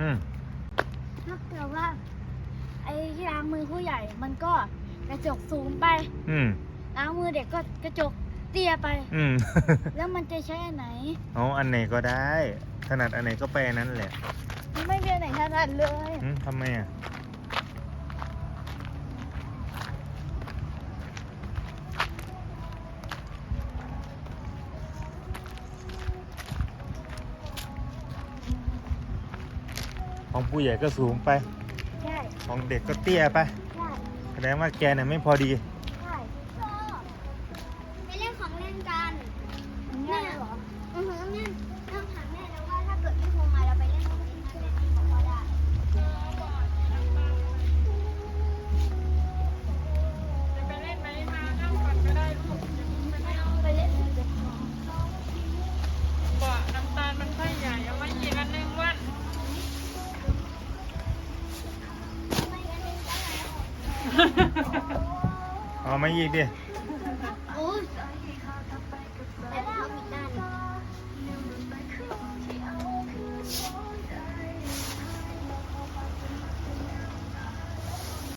อืมถ้าเกิดว่า ไอ้ที่ล้างมือผู้ใหญ่ มันก็กระจกสูงไป อืมล้างมือเด็กก็กระจกเตี้ยไป อืม แล้วมันจะใช้อันไหน เอาอันไหนก็ได้ ถนัดอันไหนก็ไปอันนั้นแหละ ไม่มีอันไหนถนัดเลย อืมทำไมอะ ของผู้ใหญ่ก็สูงไป ใช่ ของเด็กก็เตี้ยไป ใช่ แสดงว่าแกเนี่ยไม่พอดี 我们夜店